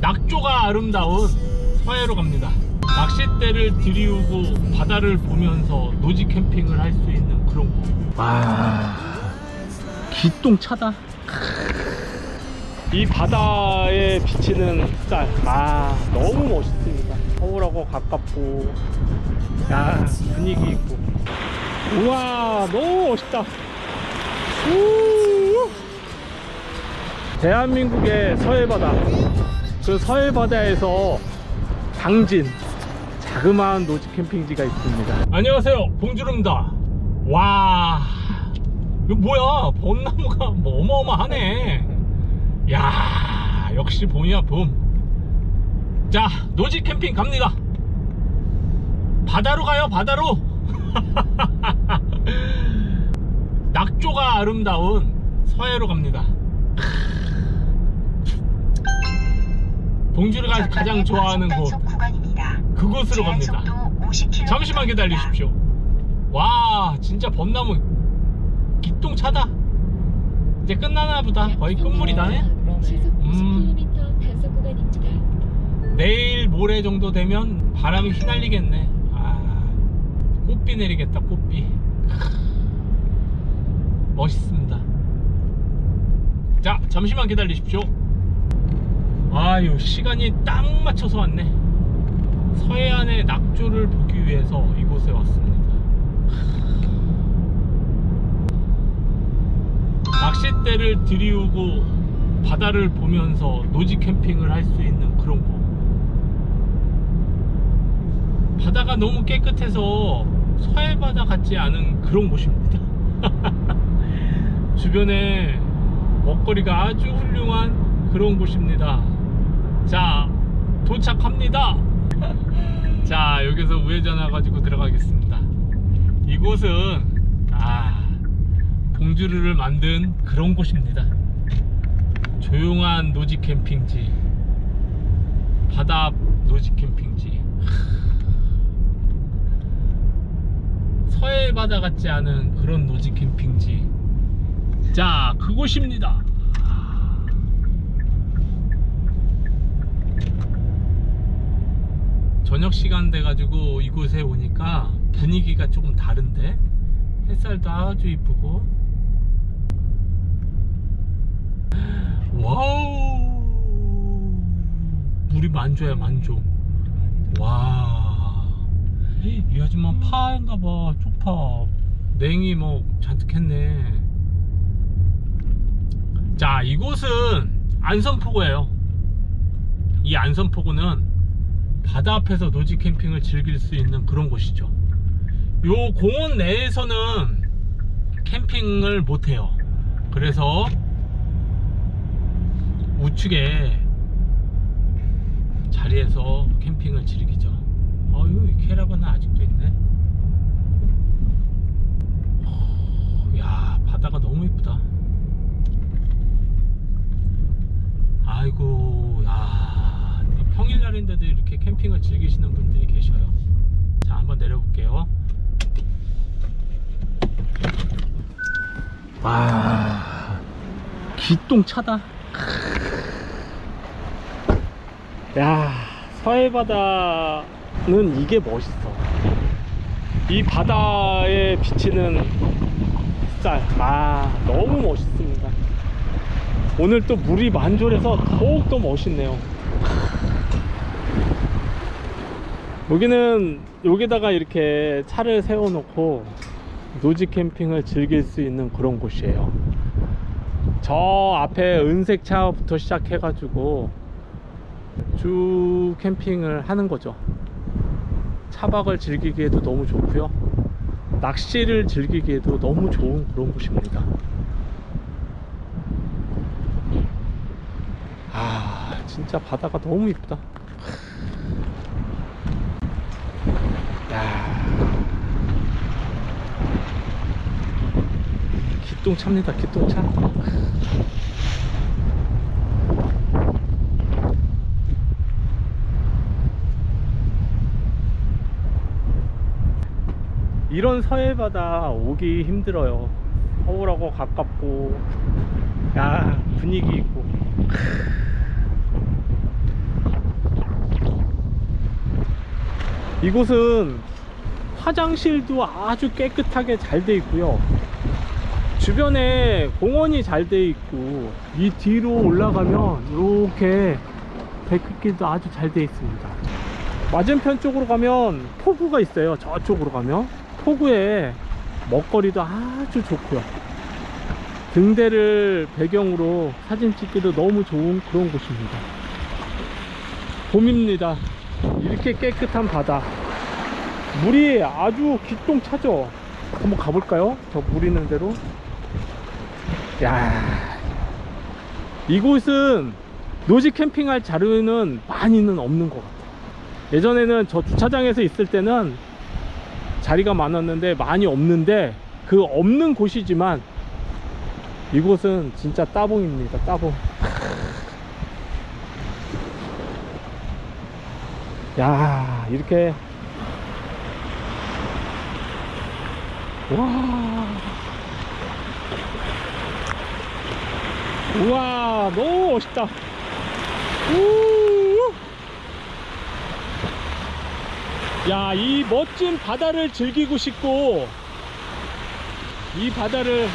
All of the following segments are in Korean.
낙조가 아름다운 서해로 갑니다. 낚싯대를 들이우고 바다를 보면서 노지 캠핑을 할 수 있는 그런 곳. 와, 기똥 차다. 이 바다에 비치는 쌀, 아 너무 멋있습니다. 서울하고 가깝고, 야 분위기 있고, 우와 너무 멋있다. 우! 대한민국의 서해바다, 그 서해바다에서 당진 자그마한 노지 캠핑지가 있습니다. 안녕하세요, 봉주름입니다. 와, 이거 뭐야? 벚나무가 뭐 어마어마하네. 야, 역시 봄이야 봄. 자, 노지 캠핑 갑니다. 바다로 가요, 바다로. 낙조가 아름다운 서해로 갑니다. 봉주르가 가장 좋아하는 곳 그곳으로 갑니다. 잠시만 기다리십시오. 와 진짜 벚나무 기똥차다. 이제 끝나나 보다. 거의 끝물이다네. 음. 내일 모레 정도 되면 바람이 휘날리겠네. 아 꽃비 내리겠다 꽃비. 멋있습니다. 자 잠시만 기다리십시오. 아유 시간이 딱 맞춰서 왔네. 서해안의 낙조를 보기 위해서 이곳에 왔습니다. 낚싯대를 들이우고 바다를 보면서 노지 캠핑을 할 수 있는 그런 곳. 바다가 너무 깨끗해서 서해 바다 같지 않은 그런 곳입니다. 주변에 먹거리가 아주 훌륭한 그런 곳입니다. 자, 도착합니다. 자, 여기서 우회전해 가지고 들어가겠습니다. 이곳은 아, 봉주르를 만든 그런 곳입니다. 조용한 노지 캠핑지, 바다 앞 노지 캠핑지. 서해 바다 같지 않은 그런 노지 캠핑지. 자, 그곳입니다. 저녁 시간 돼가지고 이곳에 오니까 분위기가 조금 다른데? 햇살도 아주 이쁘고. 와우! 물이 만조야 만조. 와이 아줌마 파인가봐 쪽파. 냉이 뭐 잔뜩 했네. 자 이곳은 안선포구예요. 이 안선포구는 바다 앞에서 노지 캠핑을 즐길 수 있는 그런 곳이죠. 요 공원 내에서는 캠핑을 못해요. 그래서 우측에 자리에서 캠핑을 즐기죠. 아유, 이 캐러반은 아직도 있네. 어, 야, 바다가 너무 이쁘다. 아이고, 야, 평일날인데도 이렇게 캠핑을 즐기시는 분들이 계셔요. 자, 한번 내려볼게요. 와, 기똥차다. 야, 서해바다는 이게 멋있어. 이 바다에 비치는 쌀, 아, 너무 멋있습니다. 오늘 또 물이 만졸해서 더욱더 멋있네요. 여기는 여기다가 이렇게 차를 세워놓고 노지 캠핑을 즐길 수 있는 그런 곳이에요. 저 앞에 은색 차부터 시작해 가지고 쭉 캠핑을 하는 거죠. 차박을 즐기기에도 너무 좋고요. 낚시를 즐기기에도 너무 좋은 그런 곳입니다. 아, 진짜 바다가 너무 이쁘다. 기똥차입니다. 기똥차. 이런 서해바다 오기 힘들어요. 서울하고 가깝고. 야 분위기 있고. 이곳은 화장실도 아주 깨끗하게 잘 돼 있고요. 주변에 공원이 잘 돼 있고 이 뒤로 올라가면 이렇게 백크길도 아주 잘 돼 있습니다. 맞은편 쪽으로 가면 포구가 있어요. 저쪽으로 가면 포구에 먹거리도 아주 좋고요. 등대를 배경으로 사진 찍기도 너무 좋은 그런 곳입니다. 봄입니다. 이렇게 깨끗한 바다. 물이 아주 기똥차죠. 한번 가볼까요? 저 물 있는 데로. 야, 이곳은 노지 캠핑할 자료는 많이는 없는 것 같아요. 예전에는 저 주차장에서 있을 때는 자리가 많았는데 많이 없는데 그 없는 곳이지만 이곳은 진짜 따봉입니다. 따봉. 야, 이렇게 와. 우와, 너무 멋있다. 우. 야, 이 멋진 바다를 즐기고 싶고, 이 바다를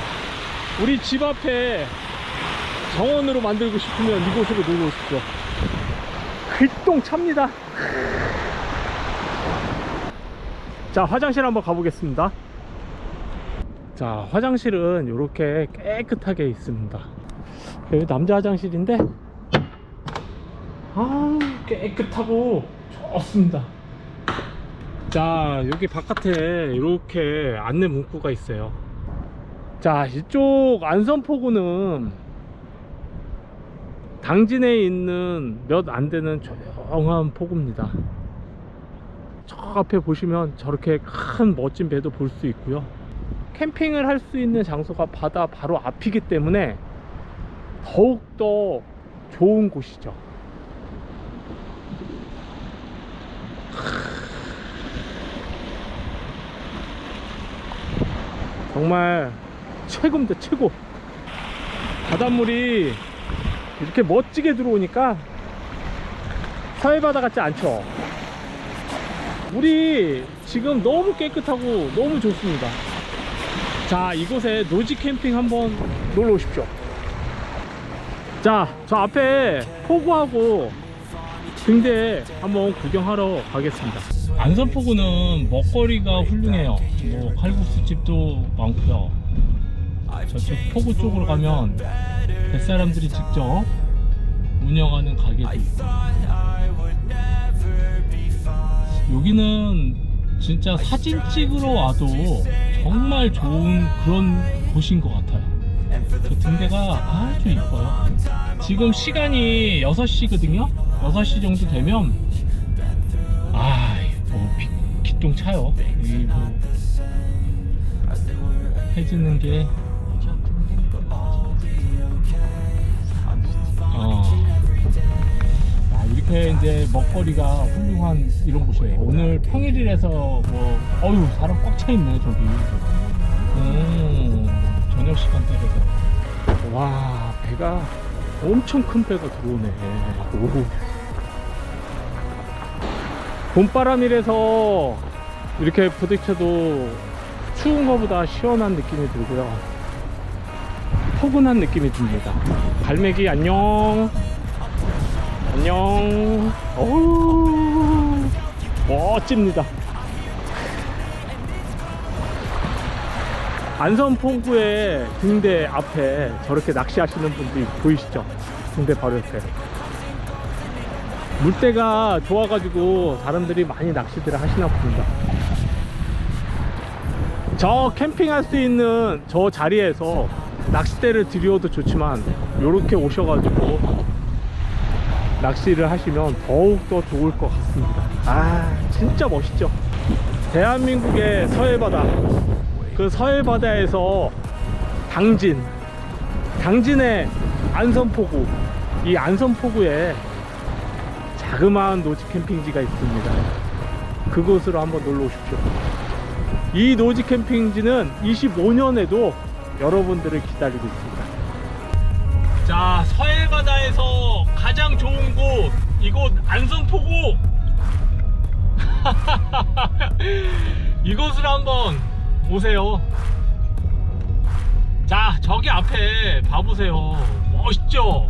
우리 집 앞에 정원으로 만들고 싶으면 이곳으로 놀러 오십시오. 글똥 찹니다. 자, 화장실 한번 가보겠습니다. 자, 화장실은 이렇게 깨끗하게 있습니다. 여기 남자 화장실인데, 아, 깨끗하고 좋습니다. 자, 여기 바깥에 이렇게 안내 문구가 있어요. 자, 이쪽 안선포구는 당진에 있는 몇 안 되는 조용한 포구입니다. 저 앞에 보시면 저렇게 큰 멋진 배도 볼 수 있고요. 캠핑을 할 수 있는 장소가 바다 바로 앞이기 때문에 더욱더 좋은 곳이죠. 정말 최고입니다, 최고. 바닷물이 이렇게 멋지게 들어오니까 서해바다 같지 않죠? 물이 지금 너무 깨끗하고 너무 좋습니다. 자, 이곳에 노지 캠핑 한번 놀러 오십시오. 자, 저 앞에 포구하고 등대 한번 구경하러 가겠습니다. 안선포구는 먹거리가 훌륭해요. 뭐 칼국수 집도 많고요. 저쪽 포구 쪽으로 가면 뱃사람들이 직접 운영하는 가게도 있고 여기는 진짜 사진 찍으러 와도 정말 좋은 그런 곳인 것 같아요. 저 등대가 아주 이뻐요. 지금 시간이 6시거든요. 6시 정도 되면 아, 뭐 비, 기똥 차요. 이뭐 해지는 게 어. 아, 이렇게 이제 먹거리가 훌륭한 이런 곳이에요. 오늘 평일이라서 뭐, 어유 사람 꽉 차 있네 저기. 음, 저녁 시간대라서. 와, 배가 엄청 큰 배가 들어오네. 오. 봄바람이라서 이렇게 부딪혀도 추운 것보다 시원한 느낌이 들고요. 포근한 느낌이 듭니다. 갈매기 안녕. 안녕. 어우, 멋집니다. 안선포구의 등대 앞에 저렇게 낚시하시는 분들이 보이시죠? 등대 바로 옆에. 물때가 좋아가지고 사람들이 많이 낚시들을 하시나 봅니다. 저 캠핑할 수 있는 저 자리에서 낚싯대를 들여도 좋지만 이렇게 오셔가지고 낚시를 하시면 더욱더 좋을 것 같습니다 아 진짜 멋있죠 대한민국의 서해바다 그 서해 바다에서 당진 당진의 안선포구 이 안선포구에 자그마한 노지 캠핑지가 있습니다 그곳으로 한번 놀러 오십시오 이 노지 캠핑지는 25년에도 여러분들을 기다리고 있습니다. 자, 서해 바다에서 가장 좋은 곳, 이곳 안성포구. 이곳을 한번 오세요. 자, 저기 앞에 봐보세요. 멋있죠?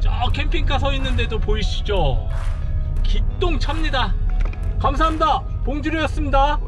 저 캠핑카 서 있는데도 보이시죠? 기똥 찹니다. 감사합니다. 봉주리였습니다.